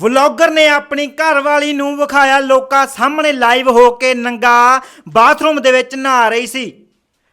Vlogger ਨੇ ਆਪਣੀ ਘਰਵਾਲੀ ਨੂੰ ਵਿਖਾਇਆ, ਲੋਕਾਂ ਸਾਹਮਣੇ ਲਾਈਵ ਹੋ ਕੇ ਨੰਗਾ, ਬਾਥਰੂਮ ਦੇ ਵਿੱਚ ਨਹਾ ਰਹੀ ਸੀ।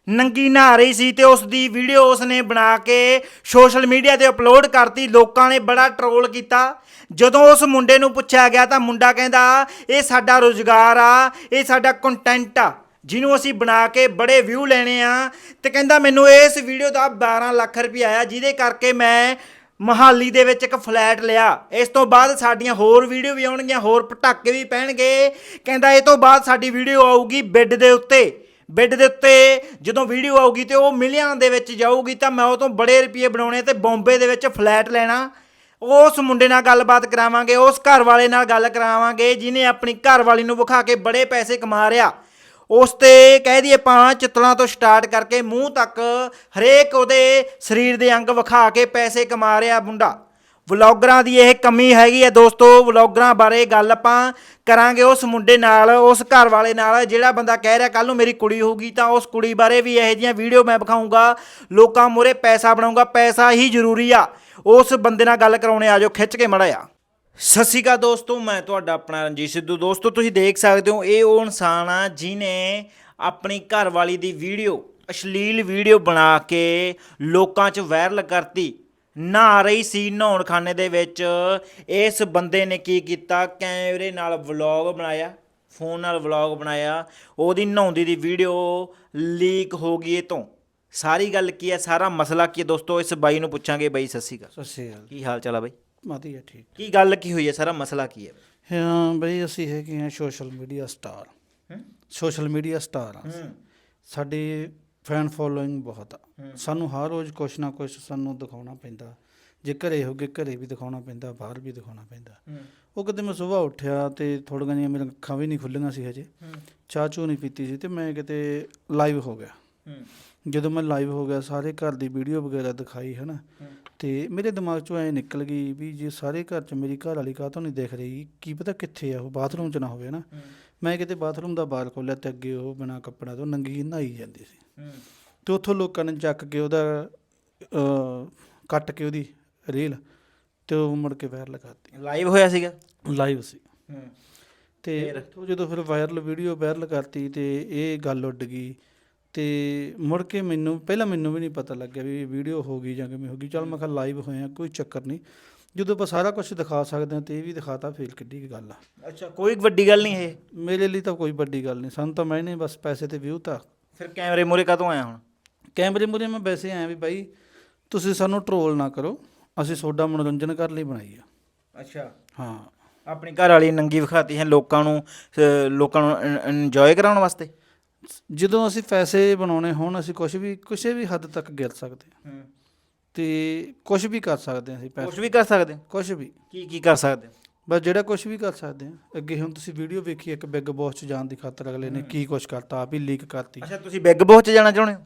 ਨੰਗੀ ਨਹਾ ਰਹੀ ਸੀ ਤੇ ਉਸ ਦੀ ਵੀਡੀਓ ਉਸ ਨੇ ਬਣਾ ਕੇ ਸੋਸ਼ਲ ਮੀਡੀਆ ਤੇ ਅਪਲੋਡ ਕਰਤੀ। ਲੋਕਾਂ ਨੇ ਬੜਾ ਟਰੋਲ ਕੀਤਾ। ਜਦੋਂ ਉਸ ਮੁੰਡੇ ਨੂੰ ਪੁੱਛਿਆ ਗਿਆ ਤਾਂ ਮੁੰਡਾ ਕਹਿੰਦਾ, ਇਹ ਸਾਡਾ ਰੋਜ਼ਗਾਰ ਆ, ਇਹ ਸਾਡਾ ਕੰਟੈਂਟ ਆ। ਜਿਹਨੂੰ ਅਸੀਂ ਬਣਾ ਕੇ ਬੜੇ ਵਿਊ ਲੈਣੇ ਆ ਤੇ ਕਹਿੰਦਾ, ਮੈਨੂੰ ਇਸ ਵੀਡੀਓ ਦਾ 12 ਲੱਖ ਰੁਪਏ ਆਇਆ, ਜਿਹਦੇ ਕਰਕੇ ਮੈਂ ਮਹਾਲੀ ਦੇ ਵਿੱਚ ਇੱਕ ਫਲੈਟ ਲਿਆ। ਇਸ ਤੋਂ ਬਾਅਦ ਸਾਡੀਆਂ ਹੋਰ ਵੀਡੀਓ ਵੀ ਆਉਣਗੀਆਂ, ਹੋਰ ਪਟਾਕੇ ਵੀ ਪੈਣਗੇ। ਕਹਿੰਦਾ ਇਹ ਤੋਂ ਬਾਅਦ ਸਾਡੀ ਵੀਡੀਓ ਆਊਗੀ ਬੈੱਡ ਦੇ ਉੱਤੇ। ਬੈੱਡ ਦੇ ਉੱਤੇ ਜਦੋਂ ਵੀਡੀਓ ਆਊਗੀ ਤੇ ਉਹ ਮਿਲੀਅਨ ਦੇ ਵਿੱਚ ਜਾਊਗੀ ਤਾਂ ਮੈਂ ਉਹ ਤੋਂ ਬੜੇ ਰੁਪਏ ਬਣਾਉਣੇ ਤੇ ਬੰਬੇ ਦੇ ਵਿੱਚ ਫਲੈਟ ਲੈਣਾ। ਉਸ ਮੁੰਡੇ ਨਾਲ ਗੱਲਬਾਤ ਕਰਾਵਾਂਗੇ, ਉਸ ਘਰ ਵਾਲੇ ਨਾਲ ਗੱਲ ਕਰਾਵਾਂਗੇ ਜਿਨੇ ਆਪਣੀ ਘਰ ਵਾਲੀ ਨੂੰ ਵਿਖਾ ਕੇ ਬੜੇ ਪੈਸੇ ਕਮਾ ਰਿਆ। ਉਸ ਤੇ ਕਹਿ ਦਈਏ ਆਪਾਂ ਚਿੱਤਲਾਂ ਤੋਂ ਸਟਾਰਟ ਕਰਕੇ ਮੂੰਹ ਤੱਕ ਹਰੇਕ ਉਹਦੇ ਸਰੀਰ ਦੇ ਅੰਗ ਵਿਖਾ ਕੇ ਪੈਸੇ ਕਮਾ ਰਿਹਾ ਮੁੰਡਾ। ਵਲੌਗਰਾਂ ਦੀ ਇਹ ਕਮੀ ਹੈਗੀ ਹੈ ਦੋਸਤੋ, ਵਲੌਗਰਾਂ ਬਾਰੇ ਗੱਲ ਆਪਾਂ ਕਰਾਂਗੇ ਉਸ ਮੁੰਡੇ ਨਾਲ, ਉਸ ਘਰ ਵਾਲੇ ਨਾਲ, ਜਿਹੜਾ ਬੰਦਾ ਕਹਿ ਰਿਹਾ ਕੱਲ ਨੂੰ ਮੇਰੀ ਕੁੜੀ ਹੋਊਗੀ ਤਾਂ ਉਸ ਕੁੜੀ ਬਾਰੇ ਵੀ ਇਹੋ ਜਿਹੀਆਂ ਵੀਡੀਓ ਮੈਂ ਵਿਖਾਊਂਗਾ, ਲੋਕਾਂ ਮੂਹਰੇ ਪੈਸਾ ਬਣਾਉਂਗਾ ਪੈਸਾ ਹੀ ਜ਼ਰੂਰੀ ਆ। ਉਸ ਬੰਦੇ ਨਾਲ ਗੱਲ ਕਰਾਉਣੇ ਆਜੋ ਖਿੱਚ ਕੇ ਮੜਿਆ ਸਤਿ ਸ਼੍ਰੀ ਅਕਾਲ ਦੋਸਤੋ ਮੈਂ ਤੁਹਾਡਾ ਆਪਣਾ ਰਣਜੀਤ ਸਿੱਧੂ। ਦੋਸਤੋ ਤੁਸੀਂ ਦੇਖ ਸਕਦੇ ਹੋ ਇਹ ਉਹ ਇਨਸਾਨ ਆ ਜਿਨੇ ਆਪਣੀ ਘਰ ਵਾਲੀ ਦੀ ਵੀਡੀਓ ਅਸ਼ਲੀਲ ਵੀਡੀਓ ਬਣਾ ਕੇ ਲੋਕਾਂ 'ਚ ਵਾਇਰਲ ਕਰਤੀ। ਨਹਾ ਰਹੀ ਸੀ ਨਹਾਉਣ ਖਾਨੇ ਦੇ ਵਿੱਚ। ਇਸ ਬੰਦੇ ਨੇ ਕੀ ਕੀਤਾ? ਕੈਮਰੇ ਨਾਲ ਵਲੌਗ ਬਣਾਇਆ ਫੋਨ ਨਾਲ ਵਲੌਗ ਬਣਾਇਆ। ਉਹਦੀ ਨਹਾਉਂਦੀ ਦੀ ਵੀਡੀਓ ਲੀਕ ਹੋ ਗਈ ਇਹ ਤੋਂ। ਸਾਰੀ ਗੱਲ ਕੀ ਹੈ? ਸਾਰਾ ਮਸਲਾ ਕੀ ਹੈ? ਦੋਸਤੋ ਇਸ ਬਾਈ ਨੂੰ ਪੁੱਛਾਂਗੇ। ਬਾਈ ਸਤਿ ਸ਼੍ਰੀ ਅਕਾਲ। ਸਤਿ ਸ਼੍ਰੀ ਅਕਾਲ। ਕੀ ਹਾਲ ਚਾਲ ਆ ਬਾਈ? ਵਧੀਆ ਠੀਕ। ਕੀ ਗੱਲ ਕੀ ਹੋਈ ਹੈ? ਸਾਰਾ ਮਸਲਾ ਕੀ ਹੈ? ਹਾਂ ਬਈ ਅਸੀਂ ਹੈਗੇ ਆ ਸੋਸ਼ਲ ਮੀਡੀਆ ਸਟਾਰ ਹੂੰ। ਸੋਸ਼ਲ ਮੀਡੀਆ ਸਟਾਰ ਆ ਹੂੰ। ਸਾਡੀ ਫੈਨ ਫੋਲੋਇੰਗ ਬਹੁਤ ਆ। ਹੂੰ। ਸਾਨੂੰ ਹਰ ਰੋਜ਼ ਕੁਛ ਨਾ ਕੁਛ ਸਾਨੂੰ ਦਿਖਾਉਣਾ ਪੈਂਦਾ। ਜੇ ਘਰੇ ਹੋਗੇ ਘਰੇ ਵੀ ਦਿਖਾਉਣਾ ਪੈਂਦਾ ਬਾਹਰ ਵੀ ਦਿਖਾਉਣਾ ਪੈਂਦਾ। ਹੂੰ। ਉਹ ਕਦੇ ਮੈਂ ਸਵੇਰ ਉੱਠਿਆ ਤੇ ਥੋੜੀਆਂ ਜਿਹੀਆਂ ਮੇਰੀਆਂ ਅੱਖਾਂ ਵੀ ਨਹੀਂ ਖੁੱਲੀਆਂ ਸੀ ਹਜੇ। ਹੂੰ। ਚਾਹ ਚੂ ਨਹੀਂ ਪੀਤੀ ਸੀ ਤੇ ਮੈਂ ਕਿਤੇ ਲਾਈਵ ਹੋ ਗਿਆ। ਹੂੰ। ਜਦੋਂ ਮੈਂ ਲਾਈਵ ਹੋ ਗਿਆ ਸਾਰੇ ਘਰ ਦੀ ਵੀਡੀਓ ਵਗੈਰਾ ਦਿਖਾਈ ਹੈ ਨਾ ਹੂੰ। ਤੇ ਮੇਰੇ ਦਿਮਾਗ 'ਚੋਂ ਐ ਨਿਕਲ ਗਈ ਵੀ ਜੇ ਸਾਰੇ ਘਰ 'ਚ ਮੇਰੀ ਘਰ ਵਾਲੀ ਕਾਹਤੋਂ ਨਹੀਂ ਦਿਖ ਰਹੀ ਕੀ ਪਤਾ ਕਿੱਥੇ ਆ ਉਹ ਬਾਥਰੂਮ 'ਚ ਨਾ ਹੋਵੇ ਨਾ ਮੈਂ ਕਿਤੇ ਬਾਥਰੂਮ ਦਾ ਬਾਰ ਖੋਲ੍ਹਿਆ ਤੇ ਅੱਗੇ ਉਹ ਬਿਨਾਂ ਕੱਪੜਾ ਤੋਂ ਨੰਗੀ ਨਹਾਈ ਜਾਂਦੀ ਸੀ। ਤੇ ਉੱਥੋਂ ਲੋਕਾਂ ਨੇ ਚੱਕ ਕੇ ਉਹਦਾ ਕੱਟ ਕੇ ਉਹਦੀ ਰੀਲ ਤੇ ਉਹ ਮੁੜ ਕੇ ਵਾਇਰਲ ਕਰਤੀ ਲਾਈਵ ਹੋਇਆ ਸੀਗਾ? ਲਾਈਵ ਸੀ। ਤੇ ਜਦੋਂ ਫਿਰ ਵਾਇਰਲ ਵੀਡੀਓ ਵਾਇਰਲ ਕਰਤੀ ਤੇ ਇਹ ਗੱਲ ਉੱਡ ਗਈ ਤੇ ਮੁੜ ਕੇ ਮੈਨੂੰ ਪਹਿਲਾਂ ਮੈਨੂੰ ਵੀ ਨਹੀਂ ਪਤਾ ਲੱਗਿਆ ਵੀ ਵੀਡੀਓ ਹੋ ਗਈ ਜਾਂ ਕਿਵੇਂ ਹੋ ਗਈ। ਚਲ ਮੈਂ ਕਿਹਾ ਲਾਈਵ ਹੋਏ ਆ ਕੋਈ ਚੱਕਰ ਨਹੀਂ। ਜਦੋਂ ਆਪਾਂ ਸਾਰਾ ਕੁਝ ਦਿਖਾ ਸਕਦੇ ਹਾਂ ਤੇ ਇਹ ਵੀ ਦਿਖਾਤਾ ਫੇਰ ਕਿੱਡੀ ਕੁ ਗੱਲ ਆ। ਅੱਛਾ ਕੋਈ ਵੱਡੀ ਗੱਲ ਨਹੀਂ ਇਹ? ਮੇਰੇ ਲਈ ਤਾਂ ਕੋਈ ਵੱਡੀ ਗੱਲ ਨਹੀਂ। ਸਾਨੂੰ ਤਾਂ ਮੈਂ ਨਹੀਂ ਬਸ ਪੈਸੇ ਤੇ ਵਿਊ ਤਾਂ। ਫਿਰ ਕੈਮਰੇ ਮੂਰੇ ਕਦੋਂ ਆਇਆ ਹੁਣ? ਕੈਮਰੇ ਮੂਰੇ ਮੈਂ ਵੈਸੇ ਆਇਆ ਵੀ ਬਾਈ ਤੁਸੀਂ ਸਾਨੂੰ ਟਰੋਲ ਨਾ ਕਰੋ। ਅਸੀਂ ਤੁਹਾਡਾ ਮਨੋਰੰਜਨ ਕਰਨ ਲਈ ਬਣਾਈ ਆ। ਅੱਛਾ। ਹਾਂ। ਆਪਣੀ ਘਰ ਵਾਲੀ ਨੰਗੀ ਵਿਖਾਤੀ ਹੈ ਲੋਕਾਂ ਨੂੰ ਲੋਕਾਂ ਨੂੰ ਇੰਜੋਏ ਕਰਾਉਣ ਵਾਸਤੇ? ਜਦੋਂ ਅਸੀਂ ਪੈਸੇ ਬਣਾਉਣੇ ਹੋਣ ਅਸੀਂ ਕੁਝ ਵੀ ਕਿਸੇ ਵੀ ਹੱਦ ਤੱਕ ਗਿਰ ਸਕਦੇ ਹਾਂ। ਹੂੰ। ਤੇ ਕੁਝ ਵੀ ਕਰ ਸਕਦੇ ਹਾਂ ਅਸੀਂ ਕੁਝ ਪੈਸੇ ਵੀ ਕਰ ਸਕਦੇ ਹੋ? ਕੁਝ ਵੀ। ਕੀ ਕੀ ਕਰ ਸਕਦੇ ਹੋ? ਬਸ ਜਿਹੜਾ ਕੁਝ ਵੀ ਕਰ ਸਕਦੇ ਹਾਂ। ਅੱਗੇ ਹੁਣ ਤੁਸੀਂ ਵੀਡੀਓ ਵੇਖੀ ਇੱਕ ਬਿਗ ਬੌਸ ਚ ਜਾਣ ਦੀ ਖਾਤਰ ਅਗਲੇ ਨੇ ਕੀ ਕੁਝ ਕਰਤਾ ਆਪ ਹੀ ਲੀਕ ਕਰਤੀ। ਅੱਛਾ ਤੁਸੀਂ ਬਿਗ ਬੌਸ 'ਚ ਜਾਣਾ ਚਾਹੁੰਦੇ ਹੋ?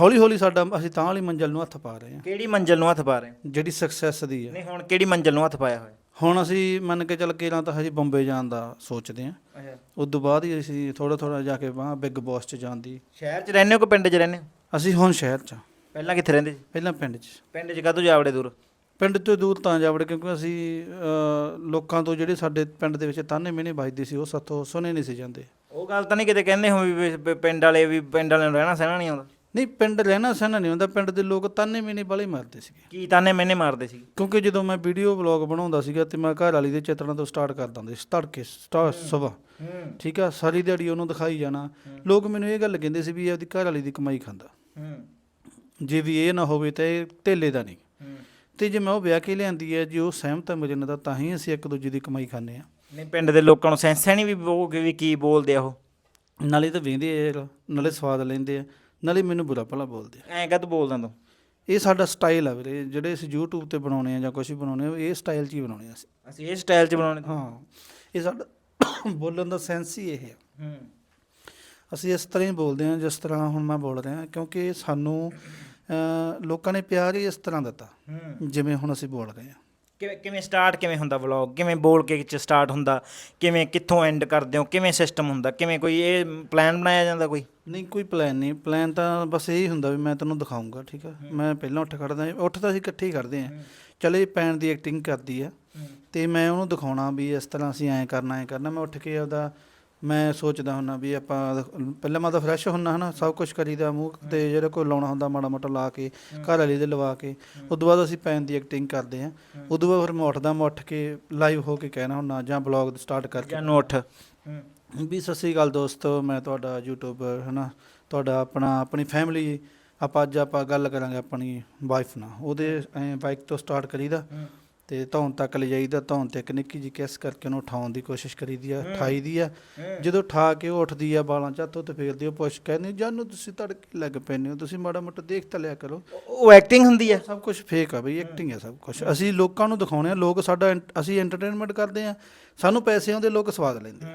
ਹੌਲੀ ਹੌਲੀ ਸਾਡਾ ਅਸੀਂ ਤਾਂ ਵਾਲੀ ਮੰਜ਼ਲ ਨੂੰ ਹੱਥ ਪਾ ਰਹੇ ਹਾਂ। ਕਿਹੜੀ ਮੰਜ਼ਲ ਨੂੰ ਹੱਥ ਪਾ ਰਹੇ ਹੋ? ਜਿਹੜੀ ਸਕਸੈਸ ਦੀ ਹੈ। ਨਹੀਂ ਹੁਣ ਕਿਹੜੀ ਮੰਜ਼ਲ ਨੂੰ ਹੱਥ ਪਾਇਆ ਹੋਇਆ? ਹੁਣ ਅਸੀਂ ਮੰਨ ਕੇ ਚੱਲ ਕੇ ਤਾਂ ਹਜੇ ਬੰਬੇ ਜਾਣ ਦਾ ਸੋਚਦੇ ਹਾਂ। ਅੱਛਾ। ਉਸ ਤੋਂ ਬਾਅਦ ਹੀ ਅਸੀਂ ਥੋੜਾ ਥੋੜਾ ਜਾ ਕੇ ਬਾਹ ਬਿਗ ਬੌਸ ਚ ਜਾਣ ਦੀ। ਸ਼ਹਿਰ 'ਚ ਰਹਿੰਦੇ ਹੋ ਕਿ ਪਿੰਡ 'ਚ ਰਹਿੰਦੇ ਹੋ? ਅਸੀਂ ਹੁਣ ਸ਼ਹਿਰ ਚ। ਪਹਿਲਾਂ ਕਿੱਥੇ ਰਹਿੰਦੇ ਸੀ? ਪਹਿਲਾਂ ਪਿੰਡ ਚ। ਪਿੰਡ 'ਚ ਕਾਹਤੋਂ ਜਾ ਵੜੇ ਦੂਰ? ਪਿੰਡ ਤੋਂ ਦੂਰ ਤਾਂ ਜਾ ਵੜੇ ਕਿਉਂਕਿ ਅਸੀਂ ਅ, ਲੋਕਾਂ ਤੋਂ ਜਿਹੜੇ ਸਾਡੇ ਪਿੰਡ ਦੇ ਵਿੱਚ ਤਾਨੇ ਮਿਹਣੇ ਵੱਜਦੇ ਸੀ ਉਹ ਸਾਥੋਂ ਸੁਣੇ ਨਹੀਂ ਸੀ ਜਾਂਦੇ। ਉਹ ਗੱਲ ਤਾਂ ਨਹੀਂ ਕਿਤੇ ਕਹਿੰਦੇ ਹੋ ਵੀ ਵੀ- ਵੀ ਪਿੰਡ ਵਾਲੇ ਵੀ ਪਿੰਡ ਵਾਲਿਆਂ ਨੂੰ ਰਹਿਣਾ ਸਹਿਣਾ ਨਹੀਂ ਆਉਂਦਾ। ਨਹੀਂ ਪਿੰਡ ਰਹਿਣਾ ਸਹਿਣਾ ਨਹੀਂ ਹੁੰਦਾ। ਪਿੰਡ ਦੇ ਲੋਕ ਤਾਨੇ ਮਿਹਣੇ ਵਾਲੇ ਮਾਰਦੇ ਸੀਗੇ। ਕੀ ਤਾਨੇ ਮੈਨੇ ਮਾਰਦੇ ਸੀ ਕਿਉਂਕਿ ਜਦੋਂ ਮੈਂ ਵੀਡੀਓ ਵਲੌਗ ਬਣਾਉਂਦਾ ਸੀਗਾ ਤੇ ਮੈਂ ਘਰ ਵਾਲੀ ਦੇ ਚਿੱਤਰਾਂ ਤੋਂ ਸਟਾਰਟ ਕਰ ਦਿੰਦਾ ਸੀ ਤੜਕੇ ਸਟਾਰਟ ਸਵੇਰ ਠੀਕ ਆ ਸਾਰੀ ਦਿਹਾੜੀ ਉਹਨੂੰ ਦਿਖਾਈ ਜਾਣਾ। ਲੋਕ ਮੈਨੂੰ ਇਹ ਗੱਲ ਕਹਿੰਦੇ ਸੀ ਵੀ ਇਹ ਆਪਦੀ ਘਰ ਵਾਲੀ ਦੀ ਕਮਾਈ ਖਾਂਦਾ। ਜੇ ਵੀ ਇਹ ਨਾ ਹੋਵੇ ਤਾਂ ਇਹ ਢੇਲੇ ਦਾ ਨਹੀਂ। ਤੇ ਜੇ ਮੈਂ ਉਹ ਵਿਆਹ ਕੇ ਲਿਆਂਦੀ ਹੈ ਜੇ ਉਹ ਸਹਿਮਤ ਹੈ ਮੇਰੇ ਨਾਲ ਤਾਂ ਤਾਂ ਹੀ ਅਸੀਂ ਇੱਕ ਦੂਜੇ ਦੀ ਕਮਾਈ ਖਾਂਦੇ ਆ ਨਹੀਂ ਪਿੰਡ ਦੇ ਲੋਕਾਂ ਨੂੰ ਸੈਂਸ ਹੈ ਨਹੀਂ ਵੀ ਉਹ ਵੀ ਕੀ ਬੋਲਦੇ ਆ ਉਹ? ਨਾਲੇ ਤਾਂ ਵੇਂਦੇ ਆ ਨਾਲੇ ਸਵਾਦ ਲੈਂਦੇ ਆ। ਨਾਲੇ ਮੈਨੂੰ ਬੁਰਾ ਭਲਾ ਬੋਲਦੇ ਆ। ਐਂ ਕਦ ਬੋਲਦਾ ਤੂੰ? ਇਹ ਸਾਡਾ ਸਟਾਈਲ ਆ ਵੀਰੇ ਜਿਹੜੇ ਅਸੀਂ YouTube ਤੇ ਬਣਾਉਣੇ ਆ ਜਾਂ ਕੁਝ ਵੀ ਬਣਾਉਣੇ ਆ ਇਹ ਸਟਾਈਲ 'ਚ ਹੀ ਬਣਾਉਣੇ ਆ ਅਸੀਂ। ਅਸੀਂ ਇਹ ਸਟਾਈਲ 'ਚ ਬਣਾਉਣੇ। ਹਾਂ ਇਹ ਸਾਡਾ ਬੋਲਣ ਦਾ ਸੈਂਸ ਹੀ ਇਹ ਆ। ਹੂੰ। ਅਸੀਂ ਇਸ ਤਰ੍ਹਾਂ ਹੀ ਬੋਲਦੇ ਹਾਂ ਜਿਸ ਤਰ੍ਹਾਂ ਹੁਣ ਮੈਂ ਬੋਲ ਰਿਹਾ ਕਿਉਂਕਿ ਸਾਨੂੰ ਅਹ, ਲੋਕਾਂ ਨੇ ਪਿਆਰ ਹੀ ਇਸ ਤਰ੍ਹਾਂ ਦਿੱਤਾ ਹੂੰ। ਜਿਵੇਂ ਹੁਣ ਅਸੀਂ ਬੋਲ ਰਹੇ ਹਾਂ। ਕਿਵੇਂ ਕਿਵੇਂ ਸਟਾਰਟ ਕਿਵੇਂ ਹੁੰਦਾ ਵਲੌਗ ਕਿਵੇਂ ਬੋਲ ਕੇ ਚ ਸਟਾਰਟ ਹੁੰਦਾ? ਕਿਵੇਂ ਕਿੱਥੋਂ ਐਂਡ ਕਰਦੇ ਹੋ? ਕਿਵੇਂ ਸਿਸਟਮ ਹੁੰਦਾ? ਕਿਵੇਂ ਕੋਈ ਇਹ ਪਲਾਨ ਬਣਾਇਆ ਜਾਂਦਾ ਕੋਈ? ਨਹੀਂ ਕੋਈ ਪਲਾਨ ਨਹੀਂ। ਪਲਾਨ ਤਾਂ ਬਸ ਇਹੀ ਹੁੰਦਾ ਵੀ ਮੈਂ ਤੈਨੂੰ ਦਿਖਾਉਂਗਾ ਠੀਕ ਆ? ਮੈਂ ਪਹਿਲਾਂ ਉੱਠ ਖੜਦਾ ਉੱਠ ਤਾਂ ਅਸੀਂ ਇਕੱਠੇ ਹੀ ਕਰਦੇ ਆ ਚਲੇ ਪੈਣ ਦੀ ਐਕਟਿੰਗ ਕਰਦੀ ਆ। ਤੇ ਮੈਂ ਉਹਨੂੰ ਦਿਖਾਉਣਾ ਵੀ ਇਸ ਤਰ੍ਹਾਂ ਅਸੀਂ ਐਂ ਕਰਨਾ ਐਂ ਕਰਨਾ। ਮੈਂ ਉੱਠ ਕੇ ਆਪਦਾ ਮੈਂ ਸੋਚਦਾ ਹੁੰਨਾ ਵੀ ਆਪਾਂ ਪਹਿਲਾਂ ਮੈਂ ਤਾਂ ਫਰੈਸ਼ ਹੁੰਨਾ ਹਨਾ ਸਭ ਕੁਝ ਕਰੀਦਾ ਮੂੰਹ ਤੇ ਜਿਹੜਾ ਕੋਈ ਲਾਉਣਾ ਹੁੰਦਾ ਮਾੜਾ ਮੋਟਾ ਲਾ ਕੇ ਘਰ ਵਾਲੀ ਦੇ ਲਵਾ ਕੇ। ਉਦੋਂ ਬਾਅਦ ਅਸੀਂ ਪੈਨ ਦੀ ਐਕਟਿੰਗ ਕਰਦੇ ਆ ਉਦੋਂ ਬਾਅਦ ਫਿਰ ਮੈਂ ਉੱਠਦਾ ਮੈਂ ਉੱਠ ਕੇ ਲਾਈਵ ਹੋ ਕੇ ਕਹਿਣਾ ਹੁੰਨਾ ਜਾਂ ਬਲੌਗ ਸਟਾਰਟ ਕਰਕੇ। ਜਾਨੂੰ ਉੱਠ। ਵੀ ਸਤਿ ਸ੍ਰੀ ਅਕਾਲ ਦੋਸਤੋ ਮੈਂ ਤੁਹਾਡਾ ਯੂਟਿਊਬਰ ਹਨਾ? ਤੁਹਾਡਾ ਆਪਣਾ ਆਪਣੀ ਫੈਮਿਲੀ ਆਪਾਂ ਅੱਜ ਆਪਾਂ ਗੱਲ ਕਰਾਂਗੇ ਆਪਣੀ ਵਾਈਫ ਨਾਲ। ਉਹਦੇ ਬਾਈਕ ਤੋਂ ਸਟਾਰਟ ਕਰੀਦਾ ਤੇ ਧੌਣ ਤੱਕ ਲੈ ਜਾਈਦਾ। ਧੌਣ ਤੇ ਇੱਕ ਨਿੱਕੀ ਜੀ ਕਿਸ ਕਰਕੇ ਉਹਨੂੰ ਉਠਾਉਣ ਦੀ ਕੋਸ਼ਿਸ਼ ਕਰੀਦੀ ਆ ਉਠਾਈ ਦੀ ਆ। ਜਦੋਂ ਉਠਾ ਕੇ ਉਹ ਉੱਠਦੀ ਆ ਬਾਲਾਂ ਝੱਤੋਂ ਤੇ ਫੇਰਦੀ ਉਹ ਪੁੱਛ ਕਹਿੰਦੀ ਜਾਨੂੰ ਤੁਸੀਂ ਤੜਕੇ ਲੱਗ ਪੈਨੇ ਹੋ ਤੁਸੀਂ ਮਾੜਾ ਮੋਟਾ ਦੇਖ ਤਾਂ ਲਿਆ ਕਰੋ। ਉਹ ਐਕਟਿੰਗ ਹੁੰਦੀ ਆ। ਸਭ ਕੁਝ ਫੇਕ ਆ ਬਈ ਐਕਟਿੰਗ ਹੈ ਸਭ ਕੁਝ ਅਸੀਂ ਲੋਕਾਂ ਨੂੰ ਦਿਖਾਉਣੇ ਆ ਲੋਕ ਸਾਡਾ ਅਸੀਂ ਐਂਟਰਟੇਨਮੈਂਟ ਕਰਦੇ ਆ ਸਾਨੂੰ ਪੈਸੇ ਆਉਂਦੇ ਲੋਕ ਸਵਾਦ ਲੈਂਦੇ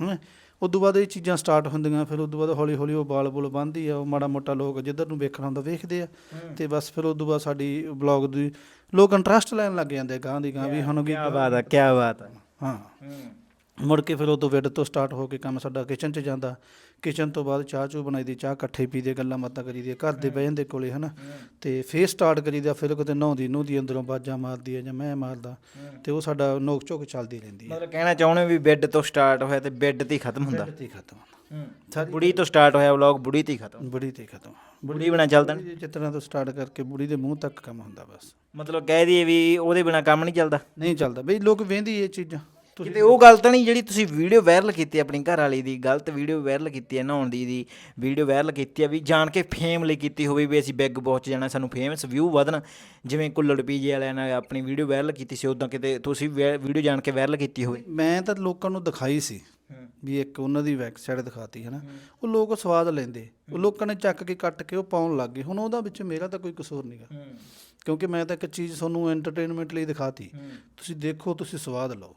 ਹਾਂ ਉਦੋਂ ਬਾਅਦ ਇਹ ਚੀਜ਼ਾਂ ਸਟਾਰਟ ਹੁੰਦੀਆਂ ਫਿਰ ਉਦੋਂ ਬਾਅਦ ਹੌਲੀ ਹੌਲੀ ਉਹ ਬਾਲ ਬੁਲ ਬੰਨ੍ਹਦੀ ਆ ਉਹ ਮਾੜਾ ਮੋਟਾ ਲੋਕ ਜਿੱਧਰ ਨੂੰ ਵੇਖਣਾ ਹੁੰਦਾ ਵੇਖਦੇ ਆ। ਤੇ ਬਸ ਫਿਰ ਉਦੋਂ ਬਾਅਦ ਸਾਡੀ ਬਲੌਗ ਦੀ ਲੋਕ ਇੰਟਰਸਟ ਲੈਣ ਲੱਗ ਜਾਂਦੇ ਗਾਂ ਦੀ ਗਾਂ ਵੀ ਸਾਨੂੰ ਕੀ ਕੀ ਬਾਤ ਆ ਕੀ ਬਾਤ ਆ। ਹਾਂ। ਮੁੜ ਕੇ ਫਿਰ ਉਦੋਂ ਵਿੱਡ ਤੋਂ ਸਟਾਰਟ ਹੋ ਕੇ ਕੰਮ ਸਾਡਾ ਕਿਚਨ 'ਚ ਜਾਂਦਾ। ਕਿਚਨ ਤੋਂ ਬਾਅਦ ਚਾਹ ਚੂ ਬਣਾਈ ਦੀ ਚਾਹ ਇਕੱਠੇ ਪੀਦੇ ਗੱਲਾਂ ਬਾਤਾਂ ਕਰੀਦੀ ਘਰ ਦੇ ਬਹਿ ਜਾਂਦੇ ਕੋਲੇ ਹਨਾ? ਤੇ ਫੇਰ ਸਟਾਰਟ ਕਰੀਦਾ ਫਿਰ ਕਿਤੇ ਨਹਾਉਂਦੀ ਨੂੰਹਦੀ ਅੰਦਰੋਂ ਬਾਜਾਂ ਮਾਰਦੀ ਹੈ ਜਾਂ ਮੈਂ ਮਾਰਦਾ ਤੇ ਉਹ ਸਾਡਾ ਨੋਕ ਝੋਕ ਚੱਲਦੀ ਰਹਿੰਦੀ ਹੈ ਮਤਲਬ ਕਹਿਣਾ ਚਾਹੁੰਦੇ ਵੀ ਬੈੱਡ ਤੋਂ ਸਟਾਰਟ ਹੋਇਆ ਤੇ ਬੈੱਡ ਤੇ ਹੀ ਖਤਮ ਹੁੰਦਾ। ਤੇ ਖਤਮ ਸਾਰੀ ਬੁੜੀ ਤੋਂ ਸਟਾਰਟ ਹੋਇਆ ਵਲੌਗ ਬੁੜੀ ਤੇ ਹੀ ਖਤਮ। ਬੁੜੀ ਤੇ ਖਤਮ। ਬੁੜੀ ਬਣਾ ਚੱਲਦਾ ਨੀ? ਦੇ ਚਿੱਤਰਾਂ ਤੋਂ ਸਟਾਰਟ ਕਰਕੇ ਬੁੜੀ ਦੇ ਮੂੰਹ ਤੱਕ ਕੰਮ ਹੁੰਦਾ ਬਸ। ਮਤਲਬ ਕਹਿ ਦਈਏ ਵੀ ਉਹਦੇ ਬਿਨਾ ਕੰਮ ਨਹੀਂ ਚੱਲਦਾ। ਨਹੀਂ ਚੱਲਦਾ। ਬਈ ਲੋਕ ਵੇਂਦੀ ਇਹ ਚੀਜ਼ਾਂ। ਕਿਤੇ ਉਹ ਗੱਲ ਤਾਂ ਨਹੀਂ ਜਿਹੜੀ ਤੁਸੀਂ ਵੀਡੀਓ ਵਾਇਰਲ ਕੀਤੀ ਆਪਣੀ ਘਰ ਵਾਲੀ ਦੀ ਗਲਤ ਵੀਡੀਓ ਵਾਇਰਲ ਕੀਤੀ ਹੈ ਨਹਾਉਣ ਦੀ ਦੀ ਵੀਡੀਓ ਵਾਇਰਲ ਕੀਤੀ ਹੈ ਵੀ ਜਾਣ ਕੇ ਫੇਮ ਲਈ ਕੀਤੀ ਹੋਵੇ ਵੀ ਅਸੀਂ ਬਿੱਗ ਬੌਸ 'ਚ ਜਾਣਾ ਸਾਨੂੰ ਫੇਮਸ ਵਿਊ ਵਧਣ। ਜਿਵੇਂ ਕੁੱਲੜ ਪੀਜੇ ਵਾਲਿਆਂ ਨੇ ਆਪਣੀ ਵੀਡੀਓ ਵਾਇਰਲ ਕੀਤੀ ਸੀ ਉਦਾਂ ਕਿਤੇ ਤੁਸੀਂ ਵੀਡੀਓ ਜਾਣ ਕੇ ਵਾਇਰਲ ਕੀਤੀ ਹੋਵੇ। ਮੈਂ ਤਾਂ ਲੋਕਾਂ ਨੂੰ ਦਿਖਾਈ ਸੀ ਵੀ ਇੱਕ ਉਹਨਾਂ ਦੀ ਵੈਬਸਾਈਟ ਦਿਖਾਤੀ ਹੈ। ਨਾ ਉਹ ਲੋਕ ਸਵਾਦ ਲੈਂਦੇ। ਉਹ ਲੋਕਾਂ ਨੇ ਚੱਕ ਕੇ ਕੱਟ ਕੇ ਉਹ ਪਾਉਣ ਲੱਗ ਗਏ। ਹੁਣ ਉਹਦਾ ਵਿੱਚ ਮੇਰਾ ਤਾਂ ਕੋਈ ਕਸੂਰ ਨਹੀਂਗਾ ਕਿਉਂਕਿ ਮੈਂ ਤਾਂ ਇੱਕ ਚੀਜ਼ ਤੁਹਾਨੂੰ ਐਂਟਰਟੇਨਮੈਂਟ ਲਈ ਦਿਖਾਤੀ। ਤੁਸੀਂ ਦੇਖੋ ਤੁਸੀਂ ਸਵਾਦ ਲਓ।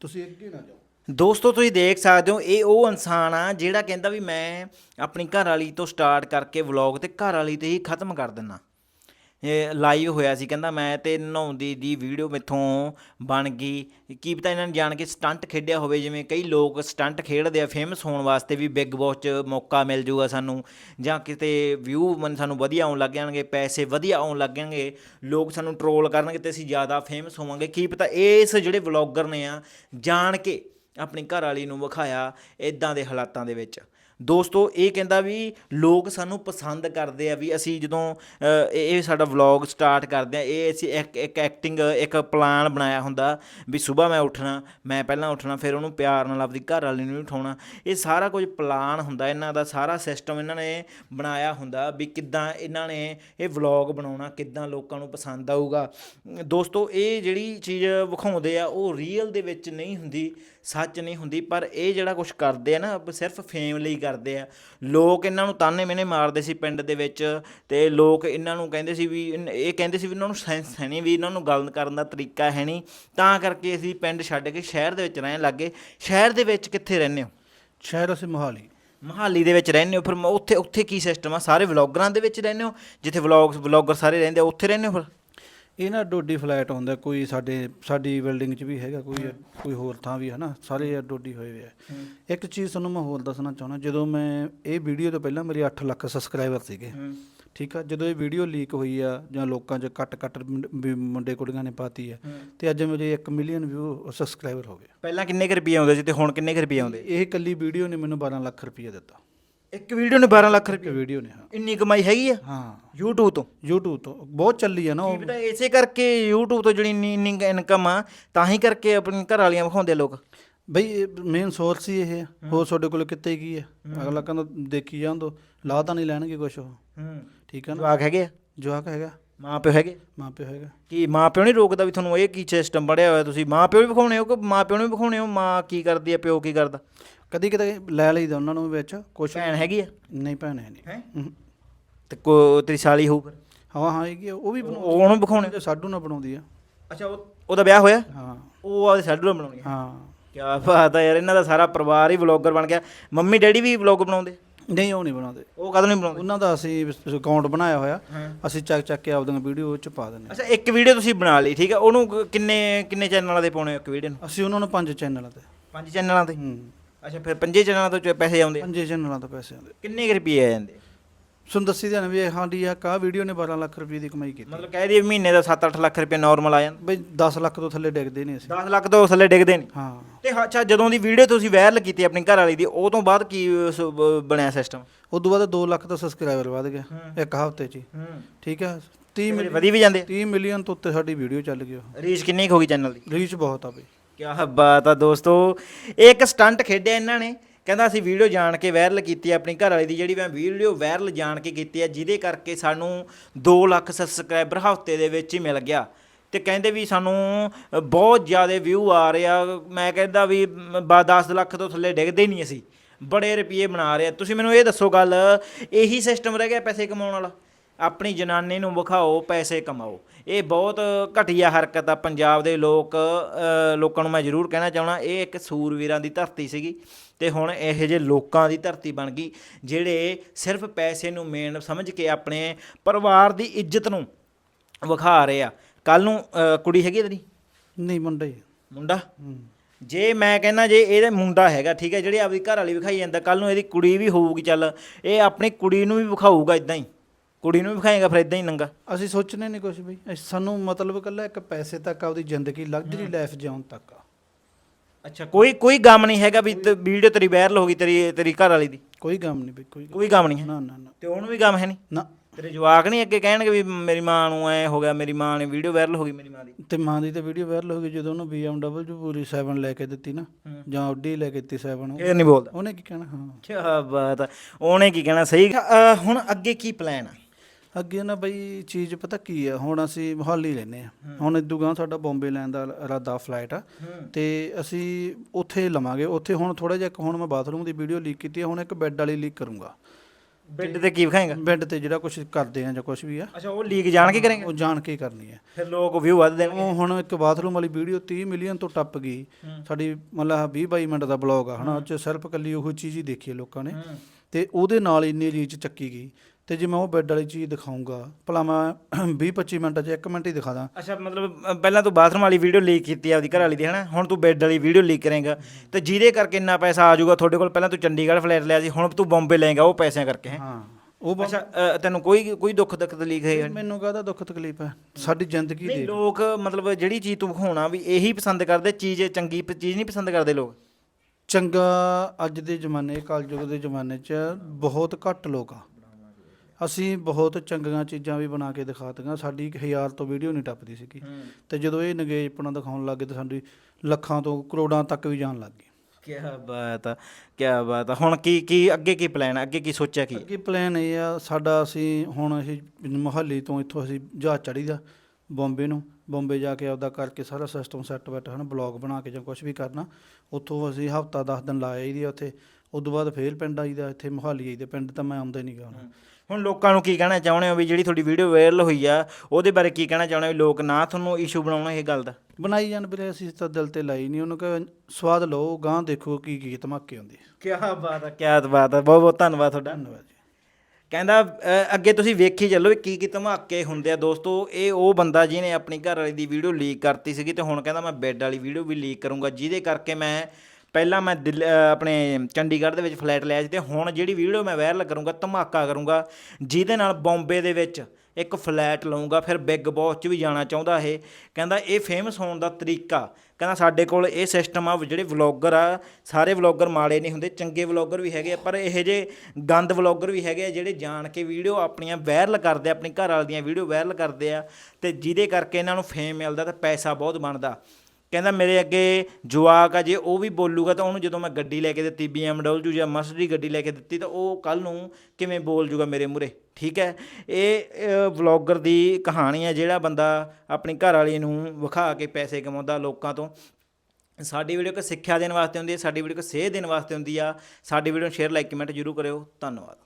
ਤੁਸੀਂ ਅੱਗੇ ਨਾ ਜਾਓ। ਦੋਸਤੋ, ਤੁਸੀਂ ਦੇਖ ਸਕਦੇ ਹੋ, ਇਹ ਉਹ ਇਨਸਾਨ ਆ ਜਿਹੜਾ ਕਹਿੰਦਾ ਵੀ ਮੈਂ ਆਪਣੀ ਘਰ ਵਾਲੀ ਤੋਂ ਸਟਾਰਟ ਕਰਕੇ ਵਲੌਗ ਤੇ ਘਰ ਵਾਲੀ ਤੇ ਹੀ ਖਤਮ ਕਰ ਦਿੰਨਾ। ਲਾਈਵ ਹੋਇਆ ਸੀ, ਕਹਿੰਦਾ ਮੈਂ ਤੇ ਨਹਾਉਂਦੀ ਦੀ ਵੀਡੀਓ ਮੈਥੋਂ ਬਣ ਗਈ। ਕੀ ਪਤਾ ਇਹਨਾਂ ਨੇ ਜਾਣ ਕੇ ਸਟੰਟ ਖੇਡਿਆ ਹੋਵੇ, ਜਿਵੇਂ ਕਈ ਲੋਕ ਸਟੰਟ ਖੇਡਦੇ ਆ ਫੇਮਸ ਹੋਣ ਵਾਸਤੇ ਵੀ ਬਿੱਗ ਬੌਸ 'ਚ ਮੌਕਾ ਮਿਲ ਜੂਗਾ ਸਾਨੂੰ, ਜਾਂ ਕਿਤੇ ਵਿਊ ਮਨ ਸਾਨੂੰ ਵਧੀਆ ਆਉਣ ਲੱਗ ਜਾਣਗੇ, ਪੈਸੇ ਵਧੀਆ ਆਉਣ ਲੱਗ ਜਾਣਗੇ, ਲੋਕ ਸਾਨੂੰ ਟਰੋਲ ਕਰਨਗੇ ਤੇ ਅਸੀਂ ਜ਼ਿਆਦਾ ਫੇਮਸ ਹੋਵਾਂਗੇ। ਕੀ ਪਤਾ ਇਸ ਜਿਹੜੇ ਵਲੌਗਰ ਨੇ ਆ, ਜਾਣ ਕੇ ਆਪਣੀ ਘਰ ਵਾਲੀ ਨੂੰ ਵਿਖਾਇਆ ਇਦਾਂ ਦੇ ਹਾਲਾਤਾਂ ਦੇ ਵਿੱਚ। ਦੋਸਤੋ, ਇਹ ਕਹਿੰਦਾ ਵੀ ਲੋਕ ਸਾਨੂੰ ਪਸੰਦ ਕਰਦੇ ਆ ਵੀ ਅਸੀਂ ਜਦੋਂ ਇਹ ਸਾਡਾ ਵਲੌਗ ਸਟਾਰਟ ਕਰਦੇ ਆ, ਇਹ ਅਸੀਂ ਇੱਕ ਇੱਕ ਐਕਟਿੰਗ ਇੱਕ ਪਲਾਨ ਬਣਾਇਆ ਹੁੰਦਾ ਵੀ ਸਵੇਰ ਮੈਂ ਉੱਠਣਾ, ਮੈਂ ਪਹਿਲਾਂ ਉੱਠਣਾ, ਫਿਰ ਉਹਨੂੰ ਪਿਆਰ ਨਾਲ ਆਪਦੀ ਘਰ ਵਾਲੀ ਨੂੰ ਵੀ ਉਠਾਉਣਾ। ਇਹ ਸਾਰਾ ਕੁਝ ਪਲਾਨ ਹੁੰਦਾ, ਇਹਨਾਂ ਦਾ ਸਾਰਾ ਸਿਸਟਮ ਇਹਨਾਂ ਨੇ ਬਣਾਇਆ ਹੁੰਦਾ ਵੀ ਕਿੱਦਾਂ ਇਹਨਾਂ ਨੇ ਇਹ ਵਲੌਗ ਬਣਾਉਣਾ, ਕਿੱਦਾਂ ਲੋਕਾਂ ਨੂੰ ਪਸੰਦ ਆਊਗਾ। ਦੋਸਤੋ, ਇਹ ਜਿਹੜੀ ਚੀਜ਼ ਵਿਖਾਉਂਦੇ ਆ, ਉਹ ਰੀਅਲ ਦੇ ਵਿੱਚ ਨਹੀਂ ਹੁੰਦੀ। ਸੱਚ ਨਹੀਂ ਹੁੰਦੀ ਪਰ ਇਹ ਜਿਹੜਾ ਕੁਝ ਕਰਦੇ ਆ ਨਾ ਸਿਰਫ ਫੇਮ ਲਈ ਕਰਦੇ ਆ। ਲੋਕ ਇਹਨਾਂ ਨੂੰ ਤਾਨੇ ਮੈਨੇ ਮਾਰਦੇ ਸੀ ਪਿੰਡ ਦੇ ਵਿੱਚ ਤੇ ਲੋਕ ਇਹਨਾਂ ਨੂੰ ਕਹਿੰਦੇ ਸੀ ਵੀ ਇਹ ਕਹਿੰਦੇ ਸੀ ਵੀ ਇਹਨਾਂ ਨੂੰ ਸੈਂਸ ਹੈ ਨਹੀਂ ਵੀ ਇਹਨਾਂ ਨੂੰ ਗੱਲ ਕਰਨ ਦਾ ਤਰੀਕਾ ਹੈ ਨਹੀਂ। ਤਾਂ ਕਰਕੇ ਅਸੀਂ ਪਿੰਡ ਛੱਡ ਕੇ ਸ਼ਹਿਰ ਦੇ ਵਿੱਚ ਰਹਿਣ ਲੱਗੇ ਸ਼ਹਿਰ ਦੇ ਵਿੱਚ ਕਿੱਥੇ ਰਹਿੰਦੇ ਹੋ? ਸ਼ਹਿਰ ਅਸੀਂ ਮੋਹਾਲੀ। ਮਹਾਲੀ ਦੇ ਵਿੱਚ ਰਹਿੰਦੇ ਹੋ? ਫਿਰ ਮ- ਉੱਥੇ ਉੱਥੇ ਕੀ ਸਿਸਟਮ ਆ? ਸਾਰੇ ਵਲੌਗਰਾਂ ਦੇ ਵਿੱਚ ਰਹਿੰਦੇ ਹੋ? ਜਿੱਥੇ ਵਲੌਗਸ ਵਲੌਗਰ ਸਾਰੇ ਰਹਿੰਦੇ ਆ ਉੱਥੇ ਰਹਿੰਦੇ ਹੋ ਫਿਰ? ਇਹ ਨਾ ਡੋਡੀ ਫਲੈਟ ਹੁੰਦਾ ਕੋਈ ਸਾਡੇ ਸਾਡੀ ਬਿਲਡਿੰਗ 'ਚ ਵੀ ਹੈਗਾ ਕੋਈ ਕੋਈ ਹੋਰ ਥਾਂ ਵੀ ਹੈ ਨਾ ਸਾਰੇ ਡੋਡੀ ਹੋਏ ਹੋਏ ਆ। ਇੱਕ ਚੀਜ਼ ਤੁਹਾਨੂੰ ਮੈਂ ਹੋਰ ਦੱਸਣਾ ਚਾਹੁੰਦਾ ਜਦੋਂ ਮੈਂ ਇਹ ਵੀਡੀਓ ਤੋਂ ਪਹਿਲਾਂ ਮੇਰੇ 8 ਲੱਖ ਸਬਸਕ੍ਰਾਈਬਰ ਸੀਗੇ ਠੀਕ ਆ ਜਦੋਂ ਇਹ ਵੀਡੀਓ ਲੀਕ ਹੋਈ ਆ ਜਾਂ ਲੋਕਾਂ 'ਚ ਕੱਟ ਕੱਟ ਮੁੰਡ- ਕੁੜੀਆਂ ਨੇ ਪਾਤੀ ਆ ਤੇ ਅੱਜ ਮੇਰੇ 1 ਮਿਲੀਅਨ ਵਿਊ ਸਬਸਕ੍ਰਾਈਬਰ ਹੋ ਗਏ। ਪਹਿਲਾਂ ਕਿੰਨੇ ਕੁ ਰੁਪਏ ਆਉਂਦੇ ਸੀ ਤੇ ਹੁਣ ਕਿੰਨੇ ਕੁ ਰੁਪਏ ਆਉਂਦੇ? ਇਹ ਕੱਲੀ ਵੀਡੀਓ ਨੇ ਮੈਨੂੰ 12 ਲੱਖ ਰੁਪਏ ਦਿੱਤਾ। ਇੱਕ ਵੀਡੀਓ ਨੇ 12 ਲੱਖ ਰੁਪਏ। ਵੀਡੀਓ ਨੇ ਹਾਂ। ਇੰਨੀ ਕਮਾਈ ਹੈਗੀ ਆ? ਹਾਂ। YouTube ਤੋਂ? YouTube ਤੋਂ। ਬਹੁਤ ਚੱਲੀ ਆ ਨਾ ਉਹ। ਪਤਾ ਇਸੇ ਕਰਕੇ YouTube ਤੋਂ ਜਿਹੜੀ ਇੰਨੀ ਇੰਨੀ ਇਨਕਮ ਆ ਤਾਂ ਹੀ ਕਰਕੇ ਆਪਣੀ ਘਰ ਵਾਲੀਆਂ ਵਿਖਾਉਂਦੇ ਆ ਲੋਕ। ਬਈ ਮੇਨ ਸੋਰਸ ਹੀ ਇਹ ਆ। ਹੋਰ ਤੁਹਾਡੇ ਕੋਲ ਕਿੱਤੇ ਕੀ ਹੈ। ਅਗਲਾ ਕਹਿੰਦਾ ਦੇਖੀ ਜਾਂਦੋ ਲਾ ਤਾਂ ਨਹੀਂ ਲੈਣਗੇ ਕੁਛ ਉਹ। ਹੂੰ। ਠੀਕ ਹੈ ਨਾ? ਜਵਾਕ ਹੈਗੇ ਆ? ਜਵਾਕ ਹੈਗਾ। ਮਾਂ ਪਿਓ ਹੈਗੇ? ਮਾਂ ਪਿਓ ਹੈਗਾ। ਕੀ ਮਾਂ ਪਿਓ ਨਹੀਂ ਰੋਕਦਾ ਵੀ ਤੁਹਾਨੂੰ ਇਹ ਕੀ ਸਿਸਟਮ ਬੜਿਆ ਹੋਇਆ ਤੁਸੀਂ? ਮਾਂ ਪਿਓ ਵੀ ਵਿਖਾਉਣੇ ਹੋ ਕਿ ਮਾਂ ਪਿਓ ਨੂੰ ਵੀ ਵਿਖਾਉਣੇ ਹੋ? ਮਾਂ ਕੀ ਕਰਦੀ ਆ ਪਿਓ ਕੀ ਕਰਦਾ? ਕਦੀ ਕਦੇ ਲੈ ਲਈਦਾ ਉਹਨਾਂ ਨੂੰ ਵਿੱਚ ਕੁਛ ਭੈਣ ਹੈਗੀ ਆ? ਨਹੀਂ ਭੈਣ ਹੈ ਨਹੀਂ। ਹੈ? ਹਮ। ਤੇ ਕੋ ਤੇਰੀ ਸਾਲੀ ਹੋਊ ਫਿਰ? ਹਾਂ ਹਾਂ ਹੈਗੀ ਆ, ਉਹ ਵੀ ਬਣਾਉਂਦੀ ਉਹ- ਉਹਨੂੰ ਵਿਖਾਉਣੇ? ਆ, ਸਾਡੂ ਨਾਲ ਬਣਾਉਂਦੀ ਆ। ਅੱਛਾ ਉਹ ਉਹਦਾ ਵਿਆਹ ਹੋਇਆ? ਹਾਂ। ਉਹ ਆਪਦੇ ਸਾਡੂ ਨਾਲ ਬਣਾਉਣੀ ਹਾਂ। ਕੀ ਬਾਤ ਆ ਯਾਰ ਇਹਨਾਂ ਦਾ ਸਾਰਾ ਪਰਿਵਾਰ ਹੀ ਵਲੌਗਰ ਬਣ ਗਿਆ। ਮੰਮੀ ਡੈਡੀ ਵੀ ਵਲੌਗ ਬਣਾਉਂਦੇ? ਨਹੀਂ ਉਹ ਨਹੀਂ ਬਣਾਉਂਦੇ। ਉਹ ਕਦੋਂ ਨਹੀਂ ਬਣਾਉਂਦੇ? ਉਹਨਾਂ ਦਾ ਅਸੀਂ ਅਕਾਊਂਟ ਬਣਾਇਆ ਹੋਇਆ। ਅਸੀਂ ਚੱਕ ਚੱਕ ਕੇ ਆਪਦੀਆਂ ਵੀਡੀਓ ਉਹ ਚ ਪਾ ਦਿੰਦੇ ਅੱਛਾ ਇੱਕ ਵੀਡੀਓ ਤੁਸੀਂ ਬਣਾ ਲਈ ਠੀਕ ਹੈ ਉਹਨੂੰ ਕ- ਕਿੰਨੇ ਕਿੰਨੇ ਚੈਨਲਾਂ ਤੇ ਪਾਉਣੇ ਹੋ ਇੱਕ ਵੀਡੀਓ ਨੂੰ। ਅਸੀਂ ਉਹਨਾਂ ਨੂੰ ਪੰਜ ਚੈਨਲਾਂ ਤੇ। ਪੰਜ ਚੈਨਲਾਂ ਤੇ? ਹੂੰ। ਅੱਛਾ ਫਿਰ ਪੰਜੇ ਚੈਨਲਾਂ ਤੋਂ ਚ ਪੈਸੇ ਆਉਂਦੇ ਆ? ਪੰਜੇ ਚੈਨਲਾਂ ਤੋਂ ਪੈਸੇ ਆਉਂਦੇ ਕਿੰਨੇ ਕੁ ਰੁਪਏ ਆ ਜਾਂਦੇ? ਤੁਹਾਨੂੰ ਦੱਸੀ ਜਾਣਾ ਵੀ ਇਹ ਸਾਡੀ ਆ ਕਾ ਵੀਡੀਓ ਨੇ 12 ਲੱਖ ਰੁਪਏ ਦੀ ਕਮਾਈ ਕੀਤੀ। ਮਤਲਬ ਕਹਿ ਦਈਏ ਮਹੀਨੇ ਦਾ 7-8 ਲੱਖ ਰੁਪਏ ਨਾਰਮਲ ਆ ਜਾਂਦਾ। ਬਈ 10 ਲੱਖ ਤੋਂ ਥੱਲੇ ਡਿੱਗਦੇ ਨਹੀਂ ਅਸੀਂ। 10 ਲੱਖ ਤੋਂ ਥੱਲੇ ਡਿੱਗਦੇ ਨਹੀਂ ਹਾਂ। ਤੇ ਅੱਛਾ ਜਦੋਂ ਦੀ ਵੀਡੀਓ ਤੁਸੀਂ ਵਾਇਰਲ ਕੀਤੀ ਆਪਣੀ ਘਰ ਵਾਲੀ ਦੀ ਉਹ ਤੋਂ ਬਾਅਦ ਕੀ ਉਸ ਬ- ਬਣਿਆ ਸਿਸਟਮ ਉਸ ਤੋਂ ਬਾਅਦ 2 ਲੱਖ ਦਾ ਸਬਸਕ੍ਰਾਈਬਰ ਵਧ ਗਿਆ ਇੱਕ ਹਫ਼ਤੇ 'ਚ ਹੀ। ਹੂੰ। ਠੀਕ ਹੈ 30 ਮਿਲੀਅਨ ਵਧੀ ਵੀ ਜਾਂਦੇ। 30 ਮਿਲੀਅਨ ਤੋਂ ਉੱਤੇ ਸਾਡੀ ਵੀਡੀਓ ਚੱਲ ਗਈ ਉਹ। ਰੀਚ ਕਿੰਨੀ ਕੁ ਹੋ ਗਈ ਚੈਨਲ ਦੀ? ਰੀਚ ਬਹੁਤ ਆ ਬਈ। ਕਿਆ ਬਾਤ ਆ ਦੋਸਤੋ। ਇੱਕ ਸਟੰਟ ਖੇਡਿਆ ਇਹਨਾਂ ਨੇ। ਕਹਿੰਦਾ ਅਸੀਂ ਵੀਡੀਓ ਜਾਣ ਕੇ ਵਾਇਰਲ ਕੀਤੀ ਆ ਆਪਣੀ ਘਰ ਵਾਲੀ ਦੀ, ਜਿਹੜੀ ਮੈਂ ਵੀਡੀਓ ਵਾਇਰਲ ਜਾਣ ਕੇ ਕੀਤੀ ਹੈ ਜਿਹਦੇ ਕਰਕੇ ਸਾਨੂੰ 2 ਲੱਖ ਸਬਸਕ੍ਰਾਈਬਰ ਹਫ਼ਤੇ ਦੇ ਵਿੱਚ ਹੀ ਮਿਲ ਗਿਆ। ਤੇ ਕਹਿੰਦੇ ਵੀ ਸਾਨੂੰ ਬਹੁਤ ਜ਼ਿਆਦਾ ਵਿਊ ਆ ਰਿਹਾ ਮੈਂ ਕਹਿੰਦਾ ਵੀ 10 ਲੱਖ ਤੋਂ ਥੱਲੇ ਡਿੱਗਦੇ ਨਹੀਂ ਅਸੀਂ। ਬੜੇ ਰੁਪਏ ਬਣਾ ਰਹੇ ਆ। ਤੁਸੀਂ ਮੈਨੂੰ ਇਹ ਦੱਸੋ ਗੱਲ, ਇਹੀ ਸਿਸਟਮ ਰਹਿ ਗਿਆ ਪੈਸੇ ਕਮਾਉਣ ਵਾਲਾ? ਆਪਣੀ ਜਨਾਨੀ ਨੂੰ ਵਿਖਾਓ ਪੈਸੇ ਕਮਾਓ। ਇਹ ਬਹੁਤ ਘਟੀਆ ਹਰਕਤ ਆ ਪੰਜਾਬ ਦੇ ਲੋਕ ਲੋਕਾਂ ਨੂੰ ਮੈਂ ਜ਼ਰੂਰ ਕਹਿਣਾ ਚਾਹਣਾ ਇਹ ਇੱਕ ਸੂਰਵੀਰਾਂ ਦੀ ਧਰਤੀ ਸੀਗੀ ਤੇ ਹੁਣ ਇਹੋ ਜਿਹੇ ਲੋਕਾਂ ਦੀ ਧਰਤੀ ਬਣ ਗਈ ਜਿਹੜੇ ਸਿਰਫ ਪੈਸੇ ਨੂੰ ਮੇਨ ਸਮਝ ਕੇ ਆਪਣੇ ਪਰਿਵਾਰ ਦੀ ਇੱਜ਼ਤ ਨੂੰ ਵਿਖਾ ਰਹੇ ਆ। ਕੱਲ ਨੂੰ ਕੁੜੀ ਹੈਗੀ ਤੇਰੀ? ਨਹੀਂ ਮੁੰਡਾ ਹੀ ਮੁੰਡਾ। ਜੇ ਮੈਂ ਕਹਿੰਦਾ ਜੇ ਇਹਦੇ ਮੁੰਡਾ ਹੈਗਾ ਠੀਕ ਹੈ ਜਿਹੜੀ ਆਪਦੀ ਘਰ ਵਾਲੀ ਵਿਖਾਈ ਜਾਂਦਾ ਕੱਲ ਨੂੰ ਇਹਦੀ ਕੁੜੀ ਵੀ ਹੋਊਗੀ ਚੱਲ ਇਹ ਆਪਣੀ ਕੁੜੀ ਨੂੰ ਵੀ ਵਿਖਾਊਗਾ ਇਦਾਂ ਹੀ। ਕੁੜੀ ਨੂੰ ਵੀ ਵਿਖਾਏਗਾ ਫਿਰ ਇਦਾਂ ਹੀ ਨੰਗਾ। ਅਸੀਂ ਸੋਚਨੇ ਨਹੀਂ ਕੁਝ ਵੀ। ਅਸੀਂ- ਸਾਨੂੰ ਮਤਲਬ ਕੱਲਾ ਇੱਕ ਪੈਸੇ ਤੱਕ ਆਪਦੀ ਜ਼ਿੰਦਗੀ ਲਗਜ਼ਰੀ ਲਾਈਫ ਜਿਉਣ ਤੱਕ। ਆ ਅੱਛਾ ਕੋਈ ਕੋਈ ਗਮ ਨਹੀਂ ਹੈਗਾ ਵੀ ਵੀਡੀਓ ਤੇਰੀ ਵਾਇਰਲ ਹੋ ਗਈ ਤੇਰੀ ਤੇਰੀ ਘਰ ਵਾਲੀ ਦੀ। ਕੋਈ ਗਮ ਨਹੀਂ ਬਈ ਕੋਈ ਕੋਈ ਗਮ ਨਹੀਂ ਹੈ। ਨਾ ਨਾ ਨਾ। ਤੇ ਉਹਨੂੰ ਵੀ ਗਮ ਹੈ ਨਹੀਂ ਨਾ। ਤੇਰੇ ਜਵਾਕ ਨਹੀਂ ਅੱਗੇ ਕਹਿਣਗੇ ਵੀ ਮੇਰੀ ਮਾਂ ਨੂੰ ਐ ਹੋ ਗਿਆ ਮੇਰੀ ਮਾਂ ਨੇ ਵੀਡੀਓ ਵਾਇਰਲ ਹੋ ਗਈ ਮੇਰੀ ਮਾਂ ਦੀ? ਤੇ ਮਾਂ ਦੀ ਤਾਂ ਵੀਡੀਓ ਵਾਇਰਲ ਹੋ ਗਈ ਜਦੋਂ ਉਹਨੂੰ BMW ਪੂਰੀ 7 ਲੈ ਕੇ ਦਿੱਤੀ ਨਾ ਜਾਂ ਆਡੀ ਲੈ ਕੇ ਦਿੱਤੀ 7 ਇਹ ਨਹੀਂ ਬੋਲਦਾ। ਉਹਨੇ ਕੀ ਕਹਿਣਾ? ਹਾਂ। ਕੀ ਬਾਤ ਆ। ਉਹਨੇ ਕੀ ਕਹਿਣਾ? ਸਹੀ। ਅ, ਹੁਣ ਅੱਗੇ ਕੀ ਪਲਾਨ ਆ? ਅੱਗੇ ਨਾ ਬਈ ਚੀਜ਼ ਪਤਾ ਕੀ ਆ ਹੁਣ ਅਸੀਂ ਮੁਹਾਲੀ ਰਹਿੰਦੇ ਆ। ਹੁਣ ਇਦੋਂ ਗਾਂ ਸਾਡਾ ਬੰਬੇ ਲੈਣ ਦਾ ਇਰਾਦਾ ਫਲਾਈਟ ਆ। ਤੇ ਅਸੀਂ ਉੱਥੇ ਲਵਾਂਗੇ। ਉੱਥੇ ਹੁਣ ਥੋੜਾ ਜਿਹਾ ਇੱਕ ਹੁਣ ਮੈਂ ਬਾਥਰੂਮ ਦੀ ਵੀਡੀਓ ਲੀਕ ਕੀਤੀ ਆ ਹੁਣ ਇੱਕ ਬੈੱਡ ਵਾਲੀ ਲੀਕ ਕਰੂੰਗਾ। ਬੈੱਡ ਤੇ ਕੀ ਵਿਖਾਏਗਾ? ਬੈੱਡ ਤੇ ਜਿਹੜਾ ਕੁਝ ਕਰਦੇ ਆ ਜਾਂ ਕੁਝ ਵੀ ਆ। ਅੱਛਾ ਉਹ ਲੀਕ ਜਾਣ ਕੇ ਕਰੇਗਾ? ਉਹ ਜਾਣ ਕੇ ਹੀ ਕਰਨੀ ਆ। ਫਿਰ ਲੋਕ ਵਿਊ ਵੱਧ ਦੇਣਗੇ। ਉਹ ਹੁਣ ਇੱਕ ਬਾਥਰੂਮ ਵਾਲੀ ਵੀਡੀਓ 30 ਮਿਲੀਅਨ ਤੋਂ ਟੱਪ ਗਈ। ਸਾਡੀ ਮਤਲਬ 20 22 ਮਿੰਟ ਦਾ ਬਲੌਗ ਆ। ਹਨਾ ਉਹ 'ਚ ਸਿਰਫ ਕੱਲੀ ਉਹ ਚੀਜ਼ ਹੀ ਦੇਖੀ ਹੈ ਲੋਕਾਂ ਨੇ। ਤੇ ਉਹਦੇ ਨਾਲ ਇੰਨੀ ਰੀਚ ਚੱਕੀ ਗਈ। ਤੇ ਜੇ ਮੈਂ ਉਹ ਬੈੱਡ ਵਾਲੀ ਚੀਜ਼ ਦਿਖਾਉਂਗਾ ਭਲਾ ਮੈਂ 20 25 ਮਿੰਟਾਂ 'ਚ 1 ਮਿੰਟ ਹੀ ਦਿਖਾ ਦਾਂ। ਅੱਛਾ ਮਤਲਬ ਅ, ਪਹਿਲਾਂ ਤੂੰ ਬਾਥਰੂਮ ਵਾਲੀ ਵੀਡੀਓ ਲੀਕ ਕੀਤੀ ਆਪਦੀ ਘਰ ਵਾਲੀ ਦੀ ਹਨਾ? ਹੁਣ ਤੂੰ ਬੈੱਡ ਵਾਲੀ ਵੀਡੀਓ ਲੀਕ ਕਰੇਂਗਾ। ਤੇ ਜਿਹਦੇ ਕਰਕੇ ਇੰਨਾ ਪੈਸਾ ਆ ਜਾਊਗਾ ਤੁਹਾਡੇ ਕੋਲ ਪਹਿਲਾਂ ਤੂੰ ਚੰਡੀਗੜ੍ਹ ਫਲੈਟ ਲਿਆ ਸੀ ਹੁਣ ਤੂੰ ਬੰਬੇ ਲਏਗਾ ਉਹ ਪੈਸਿਆਂ ਕਰਕੇ ਹੈਂ? ਹਾਂ ਉਹ ਅੱਛਾ ਅ, ਤੈਨੂੰ ਕੋਈ ਕੋਈ ਦੁੱਖ ਤੱਕ ਲੀਕ ਹੈ ਮੈਨੂੰ ਕਾਹਦਾ ਦੁੱਖ ਤਕਲੀਫ ਹੈ? ਸਾਡੀ ਜ਼ਿੰਦਗੀ ਨਹੀਂ ਦੇ ਲੋਕ ਮਤਲਬ ਜਿਹੜੀ ਚੀਜ਼ ਤੂੰ ਵਿਖਾਉਣਾ ਵੀ ਇਹੀ ਪਸੰਦ ਕਰਦੇ ਚੀਜ਼ ਚੰਗੀ ਪ- ਚੀਜ਼ ਨਹੀਂ ਪਸੰਦ ਕਰਦੇ ਲੋਕ? ਚੰਗਾ ਅੱਜ ਦੇ ਜ਼ਮਾਨੇ ਕਲਯੁਗ ਦੇ ਜ਼ਮਾਨੇ 'ਚ ਬਹੁਤ ਘੱਟ ਲੋਕ ਆ। ਅਸੀਂ ਬਹੁਤ ਚੰਗੀਆਂ ਚੀਜ਼ਾਂ ਵੀ ਬਣਾ ਕੇ ਦਿਖਾਤੀਆਂ। ਸਾਡੀ 1000 ਤੋਂ ਵੀਡੀਓ ਨਹੀਂ ਟੱਪਦੀ ਸੀਗੀ। ਤੇ ਜਦੋਂ ਇਹ ਨਗੇਜਪਣਾ ਦਿਖਾਉਣ ਲੱਗੇ ਤਾਂ ਸਾਡੀ ਲੱਖਾਂ ਤੋਂ ਕਰੋੜਾਂ ਤੱਕ ਵੀ ਜਾਣ ਲੱਗ ਗਈ। ਕੀ ਬਾਤ ਆ ਕੀ ਬਾਤ ਆ। ਹੁਣ ਕੀ ਕੀ ਅੱਗੇ ਕੀ ਪਲਾਨ ਅੱਗੇ ਕੀ ਸੋਚਿਆ ਕੀ? ਅੱਗੇ ਪਲਾਨ ਇਹ ਆ ਸਾਡਾ ਅਸੀਂ ਹੁਣ ਅਸੀਂ ਮੁਹੱਲੀ ਤੋਂ ਇੱਥੋਂ ਅਸੀਂ ਜਹਾਜ਼ ਚੜੀਦਾ ਬੰਬੇ ਨੂੰ। ਬੰਬੇ ਜਾ ਕੇ ਆਪਦਾ ਕਰਕੇ ਸਾਰਾ ਸਿਸਟਮ ਸੈੱਟ ਬੈਠ ਹਨ ਬਲੌਗ ਬਣਾ ਕੇ ਜਾਂ ਕੁਝ ਵੀ ਕਰਨਾ। ਉੱਥੋਂ ਅਸੀਂ ਹਫਤਾ 10 ਦਿਨ ਲਾ ਆਈਦੀ ਆ ਉੱਥੇ। ਉਦੋਂ ਬਾਅਦ ਫੇਰ ਪਿੰਡ ਆਈਦਾ ਇੱਥੇ ਮੁਹਾਲੀ ਆਈਦਾ। ਪਿੰਡ ਤਾਂ ਮੈਂ ਆਉਂਦਾ ਹੀ ਨਹੀਂ ਗਾ ਹੁਣ ਲੋਕਾਂ ਨੂੰ ਕੀ ਕਹਿਣਾ ਚਾਹੁੰਦੇ ਹੋ ਵੀ ਜਿਹੜੀ ਤੁਹਾਡੀ ਵੀਡੀਓ ਵਾਇਰਲ ਹੋਈ ਆ ਉਹਦੇ ਬਾਰੇ ਕੀ ਕਹਿਣਾ ਚਾਹੁੰਦੇ ਹੋ ਵੀ ਲੋਕ ਨਾ ਤੁਹਾਨੂੰ ਇਸ਼ੂ ਬਣਾਉਣਾ ਇਹ ਗੱਲ ਦਾ? ਬਣਾਈ ਜਾਣ ਵੀਰੇ ਅਸੀਂ ਤਾਂ ਦਿਲ ਤੇ ਲਾਈ ਨਹੀਂ ਉਹਨੂੰ ਕਹ ਸਵਾਦ ਲਓ ਗਾਂ ਦੇਖੋ ਕੀ ਕੀ ਧਮਾਕੇ ਹੁੰਦੇ ਆ। ਕੀ ਬਾਤ ਆ ਕੀ ਬਾਤ ਆ ਬਹੁਤ ਬਹੁਤ ਧੰਨਵਾਦ ਤੁਹਾਡਾ। ਧੰਨਵਾਦ ਜੀ। ਕਹਿੰਦਾ ਅ, ਅੱਗੇ ਤੁਸੀਂ ਵੇਖੀ ਚੱਲੋ ਵੀ ਕੀ ਕੀ ਧਮਾਕੇ ਹੁੰਦੇ ਆ ਦੋਸਤੋ ਇਹ ਉਹ ਬੰਦਾ ਜਿਹਨੇ ਆਪਣੀ ਘਰ ਵਾਲੀ ਦੀ ਵੀਡੀਓ ਲੀਕ ਕਰਤੀ ਸੀਗੀ ਤੇ ਹੁਣ ਕਹਿੰਦਾ ਮੈਂ ਬੈੱਡ ਵਾਲੀ ਵੀਡੀਓ ਵੀ ਲੀਕ ਕਰੂੰਗਾ ਜਿਹਦੇ ਕਰਕੇ ਮੈਂ ਪਹਿਲਾਂ ਮੈਂ ਦਿੱਲ- ਅ, ਆਪਣੇ ਚੰਡੀਗੜ੍ਹ ਦੇ ਵਿੱਚ ਫਲੈਟ ਲਿਆ ਸੀ ਤੇ ਹੁਣ ਜਿਹੜੀ ਵੀਡੀਓ ਮੈਂ ਵਾਇਰਲ ਕਰੂੰਗਾ ਧਮਾਕਾ ਕਰੂੰਗਾ ਜਿਹਦੇ ਨਾਲ ਬੰਬੇ ਦੇ ਵਿੱਚ ਇੱਕ ਫਲੈਟ ਲਊਂਗਾ ਫਿਰ ਬਿੱਗ ਬੌਸ 'ਚ ਵੀ ਜਾਣਾ ਚਾਹੁੰਦਾ ਇਹ। ਕਹਿੰਦਾ ਇਹ ਫੇਮਸ ਹੋਣ ਦਾ ਤਰੀਕਾ। ਕਹਿੰਦਾ ਸਾਡੇ ਕੋਲ ਇਹ ਸਿਸਟਮ ਆ ਜਿਹੜੇ ਵਲੌਗਰ ਆ ਸਾਰੇ ਵਲੌਗਰ ਮਾੜੇ ਨਹੀਂ ਹੁੰਦੇ ਚੰਗੇ ਵਲੌਗਰ ਵੀ ਹੈਗੇ ਆ ਪਰ ਇਹ ਜੇ ਗੰਦ ਵਲੌਗਰ ਵੀ ਹੈਗੇ ਆ ਜਿਹੜੇ ਜਾਣ ਕੇ ਵੀਡੀਓ ਆਪਣੀਆਂ ਵਾਇਰਲ ਕਰਦੇ ਆ ਆਪਣੀ ਘਰ ਵਾਲੀ ਦੀਆਂ ਵੀਡੀਓ ਵਾਇਰਲ ਕਰਦੇ ਆ ਤੇ ਜਿਹਦੇ ਕਰਕੇ ਇਹਨਾਂ ਨੂੰ ਫੇਮ ਮਿਲਦਾ ਤੇ ਪੈਸਾ ਬਹੁਤ ਬਣਦਾ। ਕਹਿੰਦਾ ਮੇਰੇ ਅੱਗੇ ਜਵਾਕ ਆ, ਜੇ ਉਹ ਵੀ ਬੋਲੂਗਾ ਤਾਂ ਉਹਨੂੰ ਜਦੋਂ ਮੈਂ ਗੱਡੀ ਲੈ ਕੇ ਦਿੱਤੀ BMW ਜਾਂ ਮਰਸਡੀ ਗੱਡੀ ਲੈ ਕੇ ਦਿੱਤੀ ਤਾਂ ਉਹ ਕੱਲ ਨੂੰ ਕਿਵੇਂ ਬੋਲ ਜੂਗਾ ਮੇਰੇ ਮੂਰੇ ਠੀਕ ਹੈ? ਇਹ ਵਲੌਗਰ ਦੀ ਕਹਾਣੀ ਹੈ ਜਿਹੜਾ ਬੰਦਾ ਆਪਣੀ ਘਰ ਵਾਲੀ ਨੂੰ ਵਿਖਾ ਕੇ ਪੈਸੇ ਕਮਾਉਂਦਾ ਲੋਕਾਂ ਤੋਂ। ਸਾਡੀ ਵੀਡੀਓ ਕੋ ਸਿੱਖਿਆ ਦੇਣ ਵਾਸਤੇ ਹੁੰਦੀ ਹੈ, ਸਾਡੀ ਵੀਡੀਓ ਕੋ ਸੇਧ ਦੇਣ ਵਾਸਤੇ ਹੁੰਦੀ ਆ। ਸਾਡੀ ਵੀਡੀਓ ਨੂੰ ਸ਼ੇਅਰ ਲਾਈਕ ਕਮੈਂਟ ਜ਼ਰੂਰ ਕਰਿਓ। ਧੰਨਵਾਦ।